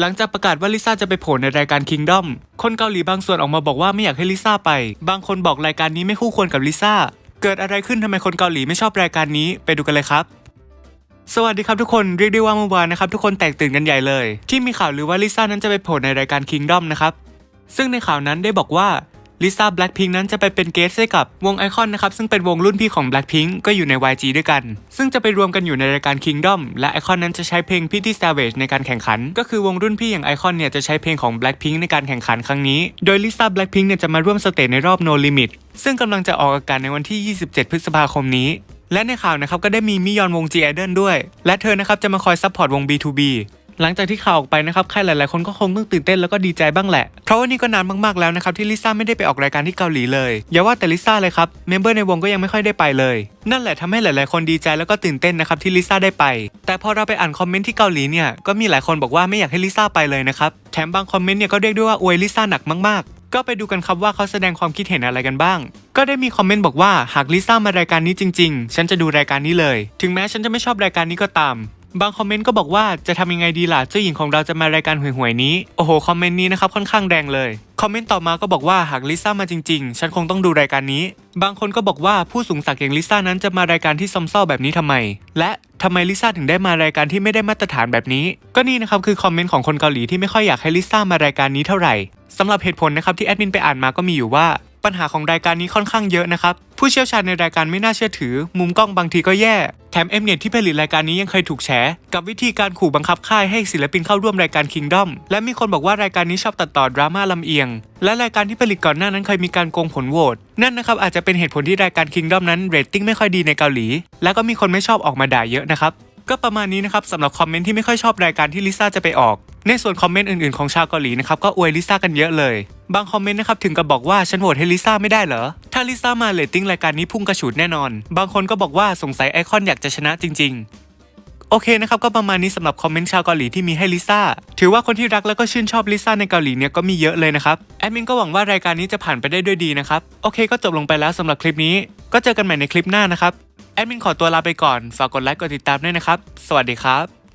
หลังจากประกาศว่าลิซ่าจะไปโผล่ในรายการ Kingdom คนเกาหลีบางส่วนออกมาบอกว่าไม่อยากให้ลิซ่าไป บางคนบอกรายการนี้ไม่คู่ควรกับลิซ่า เกิดอะไรขึ้นทำไมคนเกาหลีไม่ชอบรายการนี้ไปดูกันเลยครับสวัสดีครับทุกคนเรียกได้ว่าเมื่อวานนะครับทุกคนแตกตื่นกันใหญ่เลย ที่มีข่าวลือว่าลิซ่านั้นจะไปโผล่ในรายการ Kingdom นะครับซึ่งในข่าวนั้นได้บอกว่า ลิซ่าแบล็ p พิงนั้นจะไปเป็นเกสให้กับวงไอคอนนะครับซึ่งเป็นวงรุ่นพี่ของ Blackpink ก็อยู่ใน YG ด้วยกัน ซึ่งจะไปรวมกันอยู่ในรายการ Kingdom และไอคอนนั้นจะใช้เพลง Pretty Savage ในการแข่งขัน ก็คือวงรุ่นพี่อย่างไอคอนเนี่ยจะใช้เพลงของ Blackpink ในการแข่งขันครั้งนี้ โดยลิซ่าแบล็ p พิงเนี่ยจะมาร่วมสเตจในรอบ No Limit ซึ่งกำลังจะออกอากาศในวันที่ 27 พฤษภาคมนี้และในข่าวนะครับก็ได้มีมิยอนวง G Idol ด้วย และเธอนะครับจะมาคอยซัพพอร์ตวง B2B หลังจากที่ข่าวออกไปนะครับใครหลาย ๆ คนก็คงต้องตื่นเต้นแล้วก็ดีใจบ้างแหละ เพราะว่านี่ก็นานมาก ๆ แล้วนะครับที่ลิซ่าไม่ได้ไปออกรายการที่เกาหลีเลย อย่าว่าแต่ลิซ่าเลยครับเมมเบอร์ในวงก็ยังไม่ค่อยได้ไปเลย นั่นแหละทำให้หลาย ๆ คนดีใจแล้วก็ตื่นเต้นนะครับที่ลิซ่าได้ไป แต่พอเราไปอ่านคอมเมนต์ที่เกาหลีเนี่ยก็มีหลายคนบอกว่าไม่อยากให้ลิซ่าไปเลยนะครับแถมบางคอมเมนต์เนี่ยก็เรียกด้วยว่าอวยลิซ่าหนักมาก ๆ ก็ไปดูกันครับว่าเขาแสดงความคิดเห็นอะไรกันบ้างก็ได้มีคอมเมนต์บอกว่าหากลิซ่ามารายการนี้จริง ๆ ฉันจะดูรายการนี้เลย ถึงแม้ฉันจะไม่ชอบรายการนี้ก็ตาม บางคอมเมนต์ก็บอกว่าจะทำยังไงดีล่ะเจ้าหญิงของเราจะมารายการห่วยๆนี้ โอ้โห คอมเมนต์นี้นะครับค่อนข้างแรงเลย คอมเมนต์ต่อมาก็บอกว่าหากลิซ่ามาจริงๆ ฉันคงต้องดูรายการนี้ บางคนก็บอกว่าผู้สูงศักดิ์อย่างลิซ่านั้นจะมารายการที่ซอมเศร้าแบบนี้ทำไม และทำไมลิซ่าถึงได้มารายการที่ไม่ได้มาตรฐานแบบนี้ ก็นี่นะครับคือคอมเมนต์ของคนเกาหลีที่ไม่ค่อยอยากให้ลิซ่ามารายการนี้เท่าไหร่สำหรับเหตุผลนะครับที่แอดมินไปอ่านมาก็มีอยู่ว่า ปัญหาของรายการนี้ค่อนข้างเยอะนะครับ ผู้เชี่ยวชาญในรายการไม่น่าเชื่อถือ มุมกล้องบางทีก็แย่ แถมเอ็มเน็ตที่ผลิตรายการนี้ยังเคยถูกแฉ กับวิธีการขู่บังคับค่ายให้ศิลปินเข้าร่วมรายการ Kingdom และมีคนบอกว่ารายการนี้ชอบตัดต่อดราม่าลำเอียง และรายการที่ผลิตก่อนหน้านั้นเคยมีการโกงผลโหวตนั่นนะครับอาจจะเป็นเหตุผลที่รายการ Kingdom นั้นเรตติ้งไม่ค่อยดีในเกาหลี และก็มีคนไม่ชอบออกมาด่าเยอะนะครับก็ประมาณนี้นะครับสำหรับคอมเมนต์ที่ไม่ค่อยชอบรายการที่ลิซ่าจะไปออก ในส่วนคอมเมนต์อื่นๆของชาวเกาหลีนะครับก็อวยลิซ่ากันเยอะเลย บางคอมเมนต์นะครับถึงกับบอกว่าฉันโหวตให้ลิซ่าไม่ได้เหรอ ถ้าลิซ่ามาเรตติ้งรายการนี้พุ่งกระฉูดแน่นอน บางคนก็บอกว่าสงสัยไอคอนอยากจะชนะจริง ๆ โอเคนะครับก็ประมาณนี้สำหรับคอมเมนต์ชาวเกาหลีที่มีให้ลิซ่าถือว่าคนที่รักแล้วก็ชื่นชอบลิซ่าในเกาหลีเนี่ยก็มีเยอะเลยนะครับแอดมินก็หวังว่ารายการนี้จะผ่านไปได้ด้วยดีนะครับโอเคก็จบลงไปแล้วสำหรับคลิปนี้ ก็เจอกันใหม่ในคลิปหน้านะครับแอดมินขอตัวลาไปก่อนฝากกดไลค์กดติดตามด้วยนะครับสวัสดีครับ